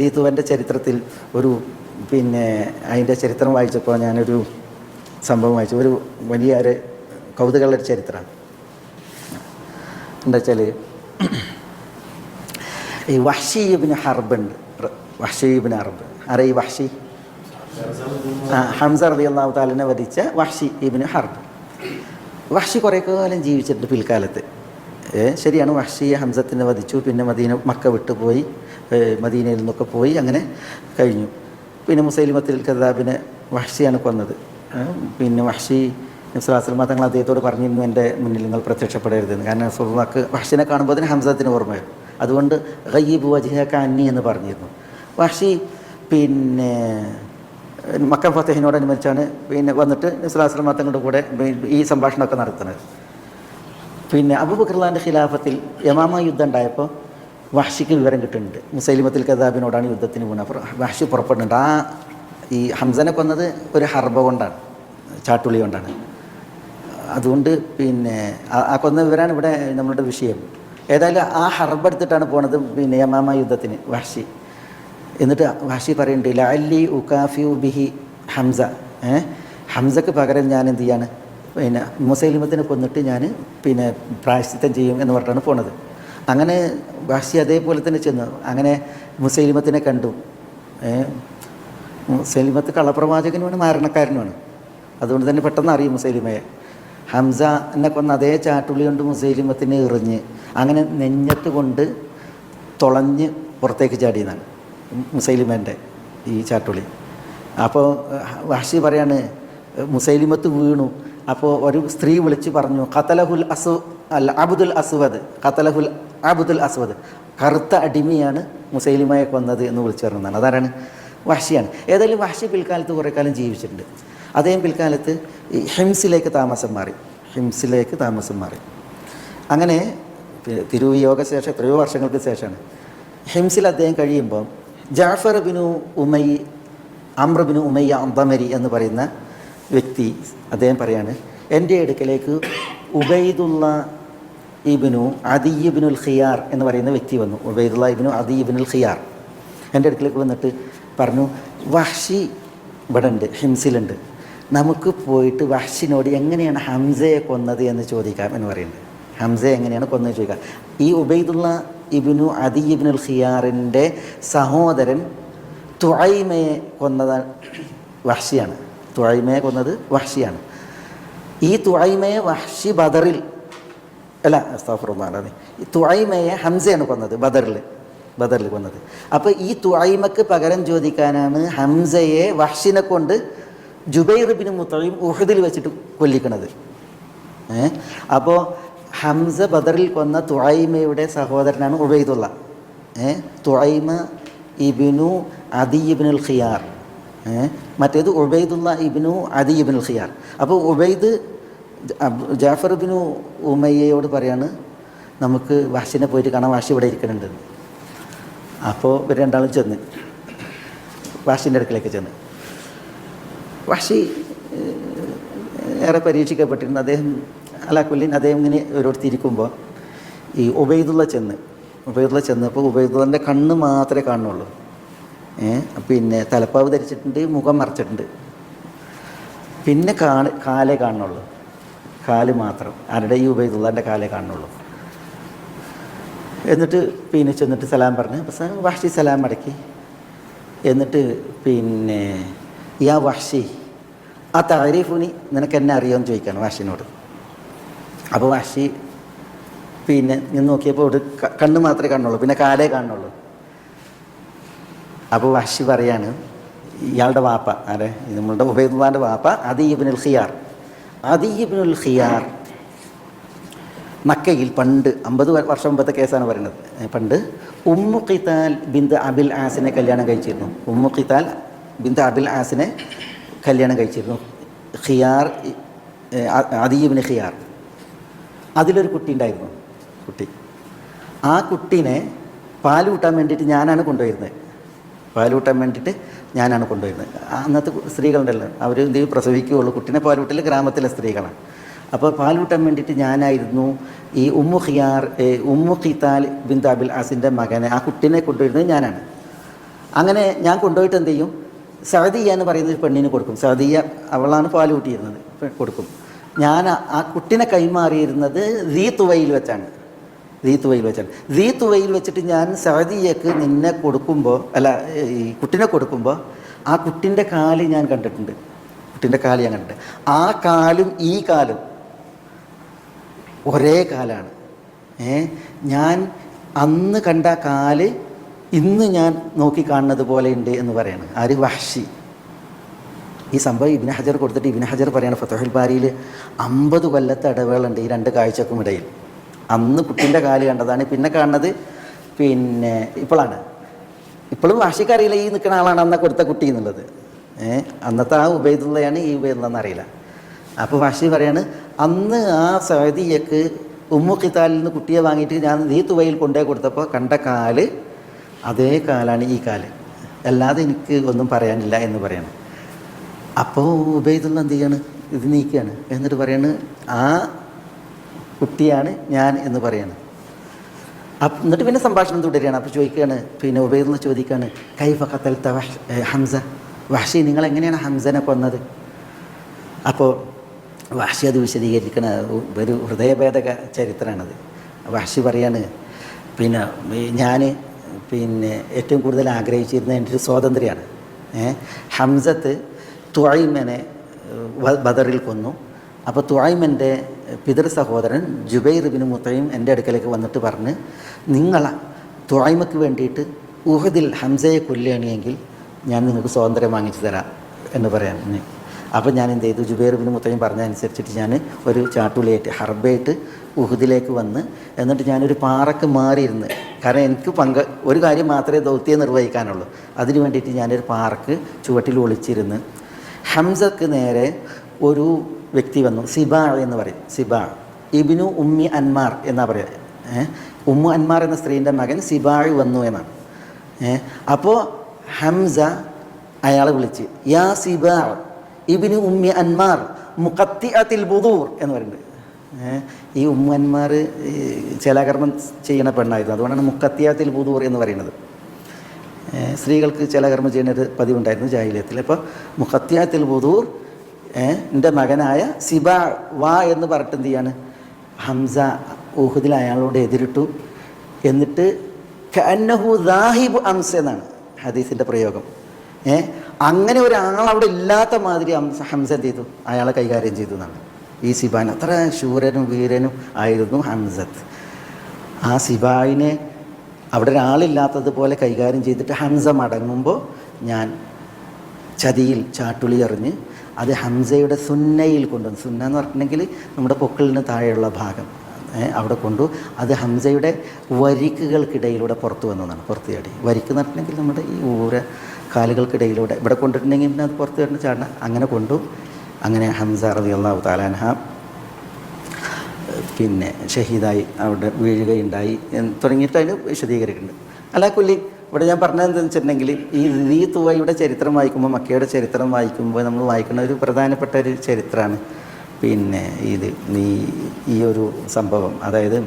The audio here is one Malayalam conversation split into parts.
ദീതുവന്റെ ചരിത്രത്തിൽ ഒരു പിന്നെ അതിന്റെ ചരിത്രം വായിച്ചപ്പോൾ ഞാനൊരു സംഭവം വായിച്ചു. ഒരു വലിയ ഒരു കൗതുകമുള്ള ചരിത്രമാണ്. എന്താ വെച്ചാൽ ഈ വഷീബിന് ഹർബുണ്ട് വഷീബിന് ഹർബ്. അറേ ഈ വഷി ആ ഹംസ റതി അള്ളാഹു താലിനെ വധിച്ച വഷി ഇബിന് ഹർബ്. വഷി കുറേ കാലം ജീവിച്ചിട്ടുണ്ട് പിൽക്കാലത്ത്. ശരിയാണ് വഷി ഹംസത്തിനെ വധിച്ചു പിന്നെ മദീന മക്ക വിട്ടുപോയി. മദീനയിൽ നിന്നൊക്കെ പോയി അങ്ങനെ കഴിഞ്ഞു. പിന്നെ മുസൈലിമത്തിൽ കദാബിനെ വഹ്ഷിയാണ് കൊന്നത് പിന്നെ വഹ്ഷി നബ്സുലാസ്ലമ തങ്ങൾ അദ്ദേഹത്തോട് പറഞ്ഞിരുന്നു എന്റെ മുന്നിൽ നിങ്ങൾ പ്രത്യക്ഷപ്പെടരുതെന്ന്. കാരണം സുൽമാക്ക് വഹ്ഷിനെ കാണുമ്പോൾ തന്നെ ഹംസത്തിന് ഓർമ്മയായിരുന്നു അതുകൊണ്ട് ഗയ്യബ് വജിഹക്ക അന്നി എന്ന് പറഞ്ഞിരുന്നു. വഹ്ഷി പിന്നെ മക്കം ഫത്തേഹിനോടനുബന്ധിച്ചാണ് പിന്നെ വന്നിട്ട് നബ്സുലാസ്ലമ തങ്ങളുടെ കൂടെ ഈ സംഭാഷണമൊക്കെ നടത്തുന്നത്. പിന്നെ അബൂബക്കർലാന്റെ ഖിലാഫത്തിൽ യമാമ യുദ്ധം ഉണ്ടായപ്പോൾ വഹ്ഷിക്ക് വിവരം കിട്ടുന്നുണ്ട്. മുസൈലിമത്തിൽ കദാബിനോടാണ് യുദ്ധത്തിന് പോകുന്നത് അപ്പോൾ വഹ്ഷി പുറപ്പെടുന്നുണ്ട് ആ ഈ ഹംസനെ കൊന്നത് ഒരു ഹർബ കൊണ്ടാണ്. ചാട്ടുളി കൊണ്ടാണ്. അതുകൊണ്ട് പിന്നെ ആ- കൊന്ന വിവരമാണ് ഇവിടെ നമ്മളുടെ വിഷയം. ഏതായാലും ആ ഹർബ് എടുത്തിട്ടാണ് പോണത് പിന്നെ യമാമ യുദ്ധത്തിന് വഹ്ഷി. എന്നിട്ട് വഹ്ഷി പറയുന്നുണ്ട് ലാലി ഉക്കാഫി ബിഹി ഹംസ. ഹംസക്ക് പകരം ഞാൻ എന്ത് ചെയ്യാണ്? പിന്നെ മുസൈലിമത്തിനെ കൊന്നിട്ട് ഞാൻ പിന്നെ പ്രായശ്ചിത്തം ചെയ്യും എന്ന് പറഞ്ഞിട്ടാണ് പോണത്. അങ്ങനെ വാശി അതേപോലെ തന്നെ ചെന്നു. അങ്ങനെ മുസൈലിമത്തിനെ കണ്ടു. മുസൈലിമത്ത് കള്ളപ്രവാചകനുമാണ് മാരണക്കാരനുമാണ്. അതുകൊണ്ട് തന്നെ പെട്ടെന്ന് അറിയും മുസൈലിമയെ ഹംസ എന്നെ കൊന്ന അതേ ചാട്ടുള്ളി കൊണ്ട് മുസൈലിമത്തിനെ എറിഞ്ഞ് അങ്ങനെ നെഞ്ഞത്ത് കൊണ്ട് തുളഞ്ഞ് പുറത്തേക്ക് ചാടിയതാണ് മുസൈലിമേന്റെ ഈ ചാട്ടുള്ളി. അപ്പോൾ വാഷി പറയാണ് മുസൈലിമത്ത് വീണു. അപ്പോൾ ഒരു സ്ത്രീ വിളിച്ച് പറഞ്ഞു ഖത്തലഹുൽ അസു അല്ല അബുദുൽ അസ്വദ് ഖത്തലഹുൽ അബുദുൽ അസ്വദ് കറുത്ത അടിമയാണ് മുസൈലിമയെ കൊന്നത് എന്ന് വിളിച്ചു പറഞ്ഞതാണ്. അതാരാണ്? വഹഷിയാണ്. ഏതായാലും വഹഷി പിൽക്കാലത്ത് കുറേ കാലം ജീവിച്ചിട്ടുണ്ട്. അദ്ദേഹം പിൽക്കാലത്ത് ഹിംസിലേക്ക് താമസം മാറി ഹിംസിലേക്ക് താമസം മാറി. അങ്ങനെ തിരുവിയോഗ ശേഷം എത്രയോ വർഷങ്ങൾക്ക് ശേഷമാണ്. ഹിംസിൽ അദ്ദേഹം കഴിയുമ്പോൾ ജാഫർ ബിനു ഉമൈ അമ്രബിനു ഉമയ്യ അന്തമരി എന്ന് പറയുന്ന വ്യക്തി അദ്ദേഹം പറയാണ് എന്റെ അടുക്കലേക്ക് ഉബൈദുള്ള ഇബിനു അദിയിബിനുൽ ഖിയാർ എന്ന് പറയുന്ന വ്യക്തി വന്നു. ഉബൈദുള്ള ഇബിനു അദിയിബിനുൽ ഖിയാർ. എന്റെ അടുക്കലേക്ക് വന്നിട്ട് പറഞ്ഞു വഹ്ഷി ഇവിടെ ഉണ്ട് ഹിംസിലുണ്ട്. നമുക്ക് പോയിട്ട് വഹ്ഷിനോട് എങ്ങനെയാണ് ഹംസയെ കൊന്നത് എന്ന് ചോദിക്കാം എന്ന് പറയുന്നത് ഹംസയെ എങ്ങനെയാണ് കൊന്നത് ചോദിക്കാം. ഈ ഉബൈദുള്ള ഇബിനു അദി ഇബിനുൽ ഖിയാറിന്റെ സഹോദരൻ തുഴൈമയെ കൊന്നതാണ് വഹ്ഷിയാണ്. തുഴൈമയെ കൊന്നത് വഹ്ഷിയാണ്. ഈ തുഴൈമയെ വഹ്ഷി ബദറിൽ അല്ല അസ്താഫുറുമാനെ ഈ തുഴൈമയെ ഹംസയാണ് കൊന്നത് ബദറിൽ ബദറിൽ കൊന്നത്. അപ്പോൾ ഈ തുഴൈമക്ക് പകരം ചോദിക്കാനാണ് ഹംസയെ വഹ്ഷിനെ കൊണ്ട് ജുബൈർ ബിൻ മുത്തയും ഉഹദിൽ വെച്ചിട്ട് കൊല്ലിക്കണത്. അപ്പോൾ ഹംസ ബദറിൽ കൊന്ന തുഴൈമയുടെ സഹോദരനാണ് ഉബൈദുള്ള. തുഴൈമ ഇബിനു അദി ഖിയാർ. മറ്റേത് ഉബൈദുള്ള ഇബിനു അദി ഇബിൻ ഖിയാർ. അപ്പോൾ ഉബൈദ് ജാഫർ ഇബിനു ഉമയ്യയോട് പറയാണ് നമുക്ക് വാഷിനെ പോയിട്ട് കാണാൻ വാശി ഇവിടെ ഇരിക്കുന്നുണ്ട്. അപ്പോൾ ഇവർ രണ്ടാളും ചെന്ന് വാഷിന്റെ അടുക്കലേക്ക് ചെന്ന്. ഏഹ്, ഏറെ പരീക്ഷിക്കപ്പെട്ടിരുന്നു. അദ്ദേഹം അലാക്കുല്ലിൻ അദ്ദേഹം ഇങ്ങനെ ഓരോരുത്തിരിക്കുമ്പോൾ ഈ ഉബൈദുള്ള ചെന്ന് ഉബൈദുള്ള ചെന്നപ്പോൾ ഉബൈദുള്ളന്റെ കണ്ണ് മാത്രമേ കാണുന്നുള്ളൂ. ഏ പിന്നെ തലപ്പാവ് ധരിച്ചിട്ടുണ്ട് മുഖം മറച്ചിട്ടുണ്ട്. പിന്നെ കാണ കാലേ കാണുന്നുള്ളൂ. കാൽ മാത്രം. ആരുടെ ഈ ഉബൈദുള്ളന്റെ കാലേ കാണുന്നുള്ളൂ. എന്നിട്ട് പിന്നെ ചെന്നിട്ട് സലാം പറഞ്ഞ് അപ്പം വാഷി സലാം മടക്കി എന്നിട്ട് പിന്നെ യാ വാഷി ആ താരീഫുനി നിനക്ക് എന്നെ അറിയാമെന്ന് ചോദിക്കാണ് വാഷിനോട് അപ്പോൾ വാഷി പിന്നെ നിന്ന് നോക്കിയപ്പോൾ ക- കണ്ണ് മാത്രമേ കാണുള്ളൂ പിന്നെ കാലേ കാണുള്ളൂ അപ്പോൾ വഹ്ഷി പറയാണ് ഇയാളുടെ വാപ്പ അല്ലെ നമ്മളുടെ ഉബൈദുല്ലാന്റെ വാപ്പ അദീബിനുൽ ഖിയാർ. അദീബിനുൽ ഖിയാർ മക്കയിൽ പണ്ട് അമ്പത് വർഷം മുമ്പത്തെ കേസാണ് പറയുന്നത്. പണ്ട് ഉമ്മു ഖിത്താൽ ബിന്ദ് അബിൽ ആസിനെ കല്യാണം കഴിച്ചിരുന്നു. ഉമ്മു ഖിത്താൽ ബിന്ദ് അബിൽ ആസിനെ കല്യാണം കഴിച്ചിരുന്നു. ഖിയാർ അദീബിന് ഖിയാർ. അതിലൊരു കുട്ടി ഉണ്ടായിരുന്നു കുട്ടി. ആ കുട്ടീനെ പാൽ കൂട്ടാൻ വേണ്ടിയിട്ട് ഞാനാണ് കൊണ്ടുവരുന്നത്. പാൽ കൂട്ടാൻ വേണ്ടിയിട്ട് ഞാനാണ് കൊണ്ടുവരുന്നത്. അന്നത്തെ സ്ത്രീകളുണ്ടല്ലോ അവർ ചെയ്യും പ്രസവിക്കുകയുള്ളൂ. കുട്ടീനെ പാലൂട്ടിൽ ഗ്രാമത്തിലെ സ്ത്രീകളാണ്. അപ്പോൾ പാലൂട്ടാൻ വേണ്ടിയിട്ട് ഞാനായിരുന്നു ഈ ഉമ്മു ഖിയാർ ഉമ്മു ഖിത്താൽ ബിൻ ആസിന്റെ മകനെ ആ കുട്ടീനെ കൊണ്ടുവരുന്നത് ഞാനാണ്. അങ്ങനെ ഞാൻ കൊണ്ടുപോയിട്ട് എന്ത് ചെയ്യും? സഅദിയ എന്ന് ഒരു പെണ്ണിന് കൊടുക്കും. സഅദിയ അവളാണ് പാലൂട്ടിയിരുന്നത് കൊടുക്കും. ഞാൻ ആ- ആ കുട്ടിനെ കൈമാറിയിരുന്നത് ദീ തുവയിൽ വെച്ചാണ്. ദീ വെച്ചാൽ വെച്ചാണ്. ദീ വെച്ചിട്ട് ഞാൻ സഅദിയക്ക് നിന്നെ കൊടുക്കുമ്പോൾ അല്ല ഈ കുട്ടിനെ കൊടുക്കുമ്പോൾ ആ കുട്ടിന്റെ കാൽ ഞാൻ കണ്ടിട്ടുണ്ട്. കുട്ടിന്റെ കാൽ ഞാൻ കണ്ടിട്ടുണ്ട്. ആ കാലും ഈ കാലും ഒരേ കാലാണ്. ഏ ഞാൻ അന്ന് കണ്ട കാൽ ഇന്ന് ഞാൻ നോക്കി കാണുന്നത് പോലെ ഉണ്ട് എന്ന് പറയാണ്. ആര്? വഹ്ഷി. ഈ സംഭവം ഇബിന് ഹജർ കൊടുത്തിട്ട് ഇബിന് ഹജർ പറയാണ് ഫത്തോഹിൽ ബാരിയിൽ അമ്പത് കൊല്ലത്തെ ഇടവേളുണ്ട് ഈ രണ്ട് കാഴ്ചക്കും ഇടയിൽ. അന്ന് കുട്ടിന്റെ കാൽ കണ്ടതാണ് പിന്നെ കാണുന്നത് പിന്നെ ഇപ്പോഴാണ് ഇപ്പോഴും വാശിക്കറിയില്ല ഈ നിൽക്കുന്ന ആളാണ് അന്ന കൊടുത്ത കുട്ടി എന്നുള്ളത്. ഏഹ് അന്നത്തെ ആ ഉബൈദുള്ളയാണ് ഈ ഉബൈദുള്ളതെന്ന് അറിയില്ല. അപ്പോൾ വാശി പറയാണ് അന്ന് ആ സൗദിയക്ക് ഉമ്മു ഖിത്താലിൽ നിന്ന് കുട്ടിയെ വാങ്ങിയിട്ട് ഞാൻ നീ തുവയിൽ കൊണ്ടുപോയി കൊടുത്തപ്പോൾ കണ്ട കാൽ അതേ കാലാണ് ഈ കാൽ. അല്ലാതെ എനിക്ക് ഒന്നും പറയാനില്ല എന്ന് പറയണം. അപ്പോൾ ഉബൈദുള്ള എന്ത് ചെയ്യാണ്? ഇത് നീക്കുകയാണ് എന്നിട്ട് പറയാണ് ആ കുട്ടിയാണ് ഞാൻ എന്ന് പറയാണ്. അപ്പം എന്നിട്ട് പിന്നെ സംഭാഷണം തുടരുകയാണ്. അപ്പോൾ ചോദിക്കുകയാണ് പിന്നെ ഉബൈദുള്ള ചോദിക്കുകയാണ് കൈഫ കത്തൽത്ത ഹംസ? വഹഷി നിങ്ങൾ എങ്ങനെയാണ് ഹംസനെ കൊന്നത്? അപ്പോൾ വഹഷി അത് വിശദീകരിക്കണ ഒരു ഹൃദയഭേദക ചരിത്രമാണത്. വഹഷി പറയാണ് പിന്നെ ഞാൻ പിന്നെ ഏറ്റവും കൂടുതൽ ആഗ്രഹിച്ചിരുന്ന എന്റെ ഒരു സ്വാതന്ത്ര്യമാണ്. ഹംസത്ത് തുഴയുമേനെ ബദറിൽ കൊന്നു. അപ്പോൾ തുഴൈമന്റെ പിതൃ സഹോദരൻ ജുബൈർ ബിൻ മുത്തയും എന്റെ അടുക്കലേക്ക് വന്നിട്ട് പറഞ്ഞ് നിങ്ങളെ തുഴൈമക്ക് വേണ്ടിയിട്ട് ഉഹദിൽ ഹംസയെ കൊല്ലുകയാണെങ്കിൽ ഞാൻ നിങ്ങൾക്ക് സ്വാതന്ത്ര്യം വാങ്ങിച്ചു തരാം എന്ന് പറയാൻ അപ്പോൾ ഞാൻ എന്ത് ചെയ്തു? ജുബൈർ ബിൻ മുത്തയും പറഞ്ഞതനുസരിച്ചിട്ട് ഞാൻ ഒരു ചാട്ടുളിയായിട്ട് ഹർബയായിട്ട് ഉഹുദിലേക്ക് വന്ന് എന്നിട്ട് ഞാനൊരു പാറക്ക് മാറിയിരുന്ന്. കാരണം എനിക്ക് പങ്ക് ഒരു കാര്യം മാത്രമേ ദൗത്യം നിർവഹിക്കാനുള്ളൂ. അതിന് വേണ്ടിയിട്ട് ഞാനൊരു പാറക്ക് ചുവട്ടിൽ ഒളിച്ചിരുന്ന് ഹംസക്ക് നേരെ ഒരു വ്യക്തി വന്നു. സിബാ എന്ന് പറയും. സിബാ ഇബിനു ഉമ്മി അൻമാർ എന്നാ പറയുക ഉമ്മു അൻമാർ എന്ന സ്ത്രീന്റെ മകൻ സിബാഴ് വന്നു എന്നാണ്. അപ്പോൾ ഹംസ അയാളെ വിളിച്ച് യാ സിബാ ഇബിനു ഉമ്മി അൻമാർ മുഖത്തി അതിൽ ബുദൂർ എന്ന് പറയുന്നുണ്ട് ഈ ഉമ്മന്മാർ ചിലകർമ്മം ചെയ്യുന്ന പെണ്ണായിരുന്നു. അതുകൊണ്ടാണ് മുക്കത്തിയാത്തിൽ ബുദൂർ എന്ന് പറയുന്നത്. സ്ത്രീകൾക്ക് ചിലകർമ്മം ചെയ്യുന്ന ഒരു പതിവുണ്ടായിരുന്നു ജാഹിലിയത്തിൽ. അപ്പോൾ മുഖത്യാത്തിൽ ബുദൂർ എന്റെ മകനായ സിബ വാ എന്ന് പറഞ്ഞിട്ട് എന്ത് ചെയ്യാണ്? ഹംസ ഊഹുദിൽ അയാളോട് എതിരിട്ടു. എന്നിട്ട് കന്നഹു അംസ് എന്നാണ് ഹദീസിന്റെ പ്രയോഗം. ഏ? അങ്ങനെ ഒരാൾ ഇല്ലാത്ത മാതിരി ഹംസ ഹംസ എന്ത് ചെയ്തു? അയാളെ കൈകാര്യം ചെയ്തു എന്നാണ്. ഈ സിബാൻ അത്ര ശൂരനും വീരനും ആയിരുന്നു ഹംസത്ത്. ആ സിബായിനെ അവിടെ ഒരാളില്ലാത്തതുപോലെ കൈകാര്യം ചെയ്തിട്ട് ഹംസ മടങ്ങുമ്പോൾ ഞാൻ ചതിയിൽ ചാട്ടുളി എറിഞ്ഞ് അത് ഹംസയുടെ സുന്നയിൽ കൊണ്ടുവന്നു. സുന്ന എന്ന് പറഞ്ഞിട്ടുണ്ടെങ്കിൽ നമ്മുടെ പൊക്കിളിന് താഴെയുള്ള ഭാഗം. അവിടെ കൊണ്ടു അത് ഹംസയുടെ വരിക്കുകൾക്കിടയിലൂടെ പുറത്തു വന്നതാണ് പുറത്ത് ചാടി. വരിക്ക് പറഞ്ഞിട്ടുണ്ടെങ്കിൽ നമ്മുടെ ഈ ഊര കാലുകൾക്കിടയിലൂടെ ഇവിടെ കൊണ്ടിട്ടുണ്ടെങ്കിൽ പിന്നെ അത് പുറത്ത് ചാടുന്ന ചാടണം. അങ്ങനെ കൊണ്ടു. അങ്ങനെ ഹംസ റതി അള്ളാഹു താലാൻഹ പിന്നെ ഷഹീദായി അവിടെ വീഴുകയുണ്ടായി തുടങ്ങിയിട്ട് അതിന് വിശദീകരിക്കുന്നുണ്ട്. അല്ലാ കൊല്ലി ഇവിടെ ഞാൻ പറഞ്ഞത് എന്താണെന്ന് വെച്ചിട്ടുണ്ടെങ്കിൽ ഈ നീ തുവയുടെ ചരിത്രം വായിക്കുമ്പോൾ മക്കയുടെ ചരിത്രം വായിക്കുമ്പോൾ നമ്മൾ വായിക്കുന്ന ഒരു പ്രധാനപ്പെട്ട ഒരു ചരിത്രമാണ് പിന്നെ ഇത് ഈ ഈ ഒരു സംഭവം അതായത്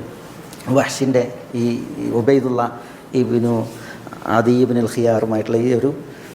വഷിന്റെ ഈ ഉബൈദുള്ള ഇബിനു അദീബിനുൽ ഖിയാറുമായിട്ടുള്ള ഈ ഒരു